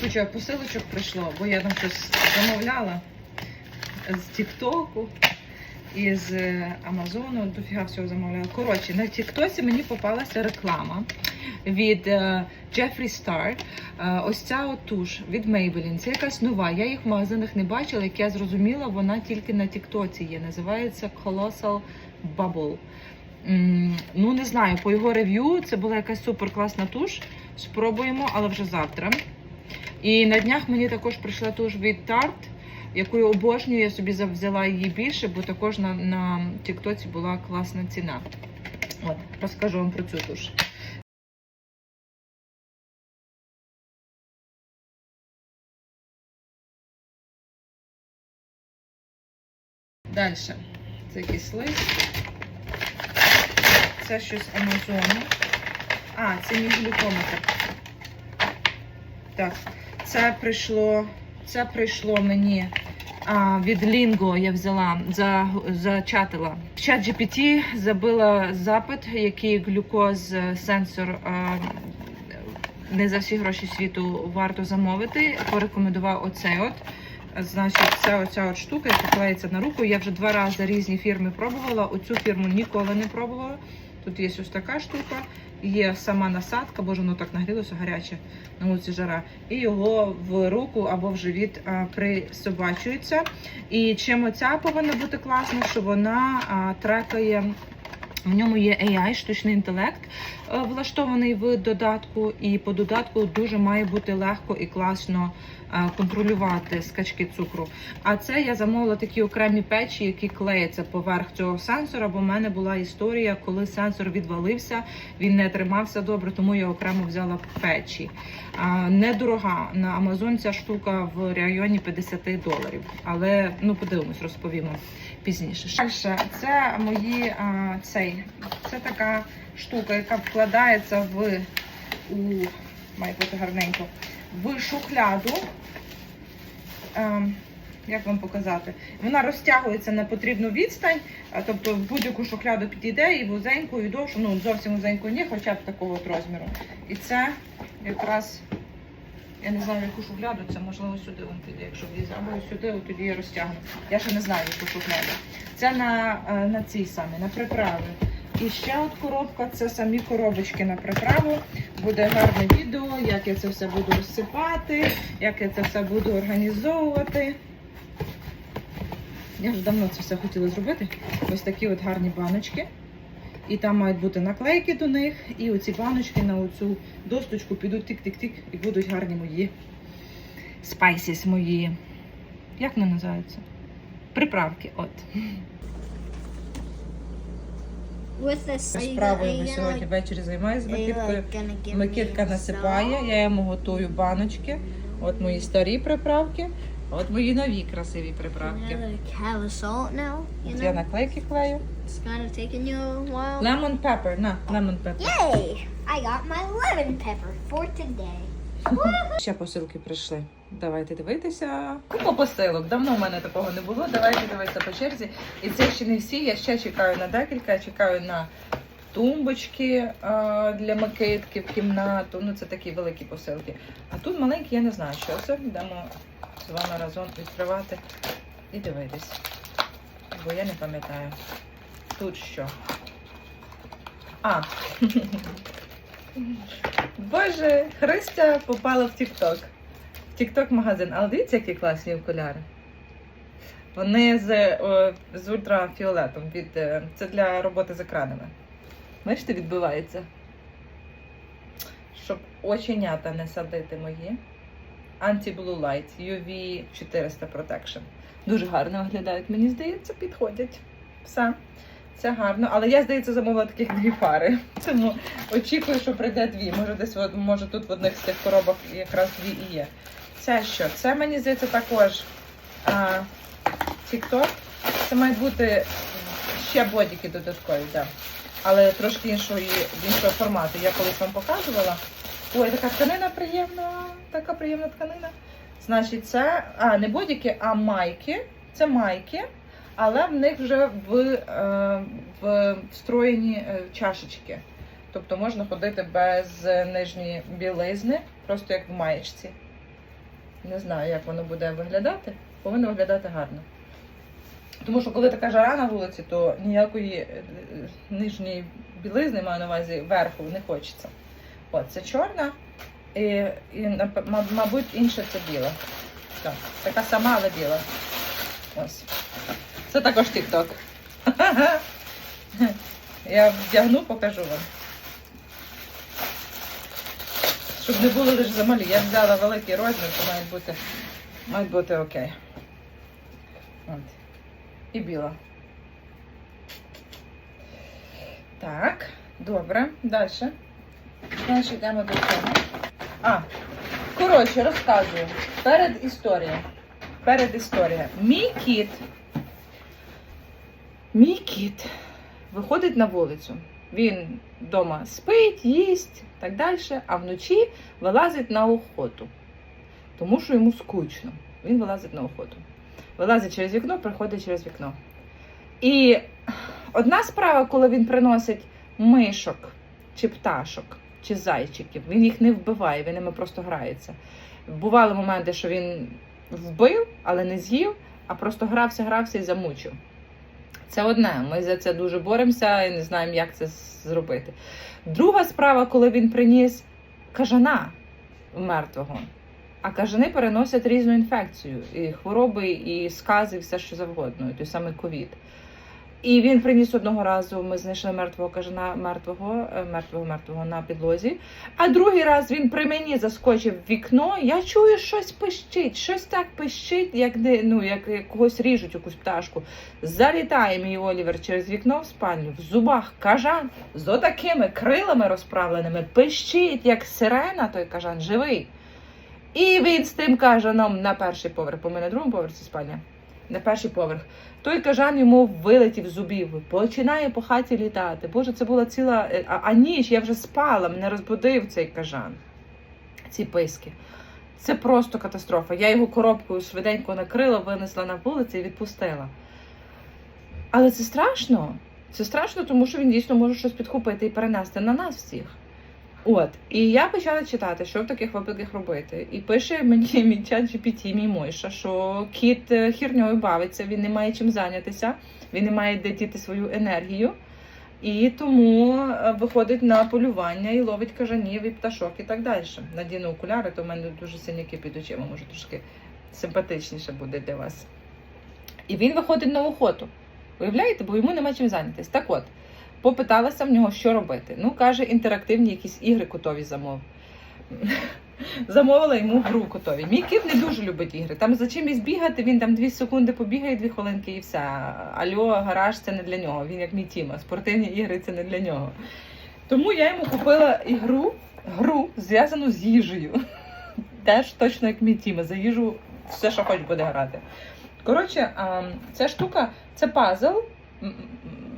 Куча посилочок прийшло, бо я там щось замовляла з Тіктоку і з е, Амазону, дофіга всього замовляла. Коротше, на Тіктосі мені попалася реклама від Jeffree Star. Е, ось ця от від Maybelline. Це якась нова. Я їх в магазинах не бачила, як я зрозуміла, вона тільки на Тіктоці є. Називається Colossal Bubble. Ну, не знаю, по його рев'ю це була якась супер класна туш. Спробуємо, але вже завтра. І на днях мені також прийшла туш від Tarte, яку я обожнюю. Я собі взяла її більше, бо також на, на Тіктоці була класна ціна. От, розкажу вам про цю туш. Далі. Це якийсь лист. Це щось Амазону. А, це мій глюкометр. Так, це прийшло, це прийшло мені а, від Lingo я взяла, за, зачатила. В чат GPT забила запит, який глюкоз е, сенсор не за всі гроші світу варто замовити. Порекомендував оцей от. Значить, це оця от штука, яка клеїться на руку. Я вже два рази різні фірми пробувала. Оцю фірму ніколи не пробувала. Тут є ось така штука, є сама насадка, боже, воно так нагрілося гаряче на вулиці жара. І його в руку або в живіт присобачується. І чим оця повинна бути класна, що вона трекає. В ньому є AI, штучний інтелект, е, влаштований в додатку, і по додатку дуже має бути легко і класно контролювати скачки цукру. А це я замовила такі окремі печі, які клеяться поверх цього сенсора. Бо в мене була історія, коли сенсор відвалився, він не тримався добре, тому я окремо взяла печі. Недорога на Амазон ця штука в районі 50 доларів. Але ну подивимось, розповімо пізніше. Дальше, це мої цей. Це така штука, яка вкладається в у має бути гарненько в шухляду. Ем, як вам показати? Вона розтягується на потрібну відстань, тобто в будь-яку шухляду підійде і вузеньку, і довшу, ну зовсім вузеньку ні, хоча б такого от розміру. І це якраз, я не знаю, яку шухляду, це можливо сюди вон піде, якщо влізе, або сюди, от тоді я розтягну. Я ще не знаю, яку шухляду. Це на, е, на цій самі, на приправи. І ще от коробка, це самі коробочки на приправу. Буде гарне відео, як я це все буду розсипати, як я це все буду організовувати. Я вже давно це все хотіла зробити. Ось такі от гарні баночки. І там мають бути наклейки до них. І оці баночки на оцю досточку підуть тик-тик-тик і будуть гарні мої спайсіс мої. Як вони називаються? Приправки. От. Справою ми gonna, сьогодні ввечері займаюся з Микиткою. Микитка насипає, я йому готую баночки. От мої старі приправки, от мої нові красиві приправки. От я наклейки клею. Lemon pepper, на, lemon pepper. Yay! I got my lemon pepper for today. Ще посилки прийшли. Давайте дивитися. Купа посилок. Давно в мене такого не було. Давайте дивитися по черзі. І це ще не всі. Я ще чекаю на декілька. Я чекаю на тумбочки а, для макитки в кімнату. Ну, це такі великі посилки. А тут маленькі, я не знаю, що це. Йдемо з вами разом відкривати і дивитись. Бо я не пам'ятаю. Тут що? А. Боже, Христя попала в Тік-Ток. В Тік-Ток магазин. Але дивіться, які класні окуляри. Вони з, о, з ультрафіолетом. Від, е, це для роботи з екранами. Бачите, відбивається. Щоб оченята не садити мої. Anti-Blue Light UV 400 Protection. Дуже гарно виглядають, мені здається, підходять. Все. Це гарно, але я, здається, замовила таких дві пари. Тому очікую, що прийде дві. Може, десь може тут в одних з цих коробок якраз дві і є. Це що? Це мені здається також TikTok. Це мають бути ще бодіки додаткові, так. Але трошки іншої, іншого формату. Я колись вам показувала. Ой, така тканина приємна, така приємна тканина. Значить, це а, не бодіки, а майки. Це майки, але в них вже в, е, в встроєні е, чашечки. Тобто можна ходити без нижньої білизни, просто як в маєчці. Не знаю, як воно буде виглядати. Повинно виглядати гарно. Тому що коли така жара на вулиці, то ніякої е, е, нижньої білизни, маю на увазі верху, не хочеться. От, це чорна, і, і мабуть, інша це біла. Так, така сама, але біла. Ось. Це також TikTok. Я вдягну, покажу вам. Щоб не було лише замалі. Я взяла великий розмір, то мають бути, мають бути окей. От. І біла. Так, добре. Далі. Далі йдемо до цього. А, коротше, розказую. Перед історією. Перед історією. Мій кіт. Мій кіт виходить на вулицю. Він вдома спить, їсть, так далі, а вночі вилазить на охоту. Тому що йому скучно. Він вилазить на охоту. Вилазить через вікно, приходить через вікно. І одна справа, коли він приносить мишок, чи пташок, чи зайчиків, він їх не вбиває, він ними просто грається. Бували моменти, що він вбив, але не з'їв, а просто грався, грався і замучив. Це одне. Ми за це дуже боремося і не знаємо, як це зробити. Друга справа, коли він приніс кажана мертвого. А кажани переносять різну інфекцію, і хвороби, і скази, і все що завгодно, той самий ковід. І він приніс одного разу. Ми знайшли мертвого кажана, мертвого, е, мертвого, мертвого на підлозі. А другий раз він при мені заскочив в вікно. Я чую, щось пищить, щось так пищить, як де, ну, як, когось ріжуть якусь пташку. Залітає мій Олівер через вікно в спальню, в зубах кажан з отакими крилами розправленими, пищить, як сирена, той кажан живий. І він з тим кажаном на перший поверх, бо ми на другому поверсі спальня. На перший поверх. Той кажан йому вилетів з зубів, починає по хаті літати. Боже, це була ціла. е, А, а ніч, я вже спала, мене розбудив цей кажан. Ці писки. Це просто катастрофа. Я його коробкою швиденько накрила, винесла на вулицю і відпустила. Але це страшно. Це страшно, тому що він дійсно може щось підхопити і перенести на нас всіх. От, і я почала читати, що в таких випадках робити. І пише мені мій чат GPT, мій Мойша, що кіт е, хірньою бавиться, він не має чим зайнятися, він не має де діти свою енергію. І тому е, виходить на полювання і ловить кажанів і пташок і так далі. Надіну окуляри, то в мене дуже синяки під очима, може трошки симпатичніше буде для вас. І він виходить на охоту. Уявляєте, бо йому нема чим зайнятися. Так от, попиталася в нього, що робити. Ну, каже, інтерактивні якісь ігри котові замов. Замовила йому гру котові. Мій кіт не дуже любить ігри. Там за чимось бігати, він там дві секунди побігає, дві хвилинки і все. Альо, гараж це не для нього. Він як мій Тіма. Спортивні ігри це не для нього. Тому я йому купила ігру, гру, зв'язану з їжею. Теж точно як мій Тіма. За їжу все, що хоч буде грати. Коротше, ця штука це пазл.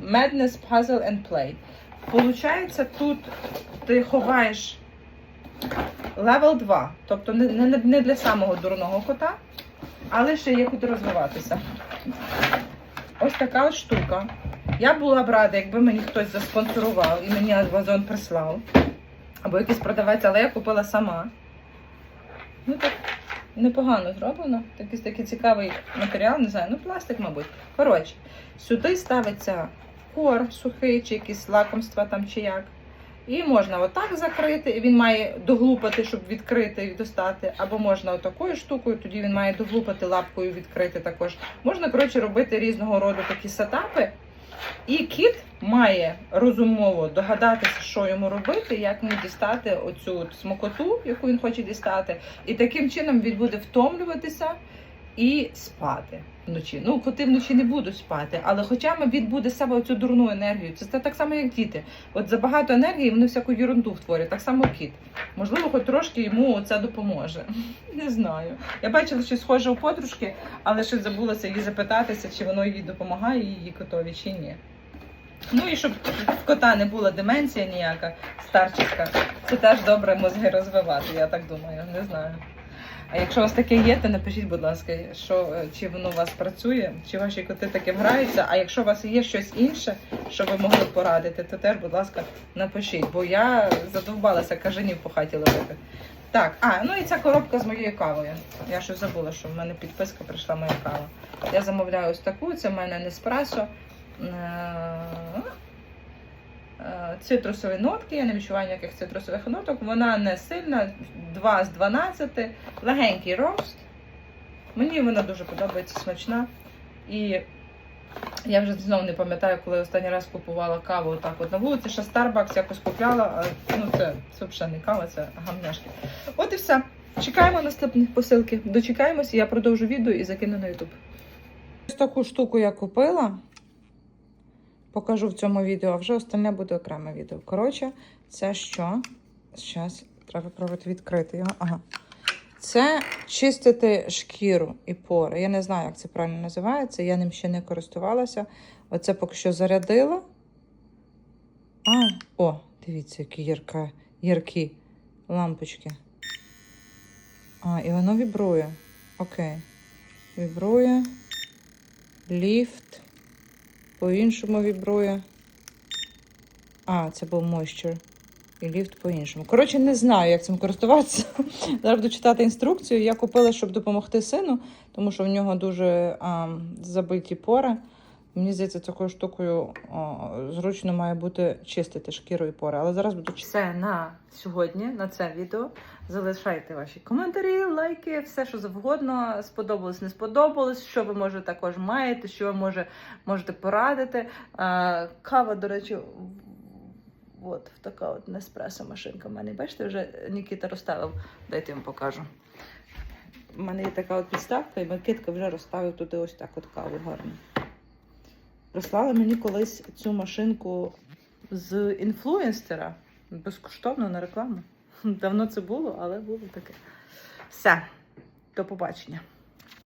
Madness Puzzle and Play. Получається, тут ти ховаєш левел 2, тобто не, не, не для самого дурного кота, але ще є куди розвиватися. Ось така от штука. Я була б рада, якби мені хтось заспонсорував і мені Amazon прислав. Або якийсь продавець, але я купила сама. Ну так непогано зроблено. Такий, такий цікавий матеріал, не знаю, ну пластик, мабуть. Коротше, сюди ставиться кор сухий, чи якісь лакомства там чи як. І можна отак закрити, і він має доглупати, щоб відкрити і достати. Або можна отакою штукою, тоді він має доглупати лапкою відкрити також. Можна, коротше, робити різного роду такі сетапи. І кіт має розумово догадатися, що йому робити, як йому дістати оцю смокоту, яку він хоче дістати. І таким чином він буде втомлюватися і спати вночі. Ну, коти вночі не будуть спати, але хоча б він буде з себе оцю дурну енергію. Це, так само, як діти. От забагато енергії вони всяку ерунду втворюють, так само кіт. Можливо, хоч трошки йому це допоможе. Не знаю. Я бачила щось схоже у подружки, але щось забулася її запитатися, чи воно їй допомагає її котові, чи ні. Ну і щоб в кота не була деменція ніяка старчиська, це теж добре мозги розвивати, я так думаю, не знаю. А якщо у вас таке є, то напишіть, будь ласка, що, е, чи воно у вас працює, чи ваші коти таким граються. А якщо у вас є щось інше, що ви могли порадити, то теж, будь ласка, напишіть. Бо я задовбалася кажанів по хаті ловити. Так, а, ну і ця коробка з моєю кавою. Я щось забула, що в мене підписка прийшла моя кава. Я замовляю ось таку, це в мене Неспресо. Е, Цитрусові нотки, я не відчуваю ніяких цитрусових ноток. Вона не сильна, 2 з 12, легенький рост. Мені вона дуже подобається, смачна. І я вже знову не пам'ятаю, коли останній раз купувала каву так от на вулиці, ще Starbucks якось купляла, ну це, взагалі не кава, це гамняшки. От і все. Чекаємо наступних посилки. Дочекаємося, я продовжу відео і закину на YouTube. Ось таку штуку я купила. Покажу в цьому відео, а вже остальне буде окреме відео. Коротше, це що? Зараз треба пробувати відкрити його. Ага. Це чистити шкіру і пори. Я не знаю, як це правильно називається. Я ним ще не користувалася. Оце поки що зарядила. А, о, дивіться, які ярка, яркі лампочки. А, і воно вібрує. Окей. Вібрує. Ліфт. По-іншому вібрує. А, це був Moisture. І ліфт по-іншому. Коротше, не знаю, як цим користуватися. Зараз буду читати інструкцію. Я купила, щоб допомогти сину, тому що в нього дуже а, забиті пори. Мені здається, такою штукою а, зручно має бути чистити шкіру і пори. Але зараз буду Все на сьогодні, на це відео. Залишайте ваші коментарі, лайки, все, що завгодно. Сподобалось, не сподобалось, що ви може також маєте, що ви може, можете порадити. А, кава, до речі, От така от Неспресо машинка в мене. Бачите, вже Нікіта розставив. Дайте вам покажу. У мене є така от підставка, і Микитка вже розставив туди ось так от каву гарно. Прислали мені колись цю машинку з інфлюенсера безкоштовно на рекламу. Давно це було, але було таке. Все, до побачення.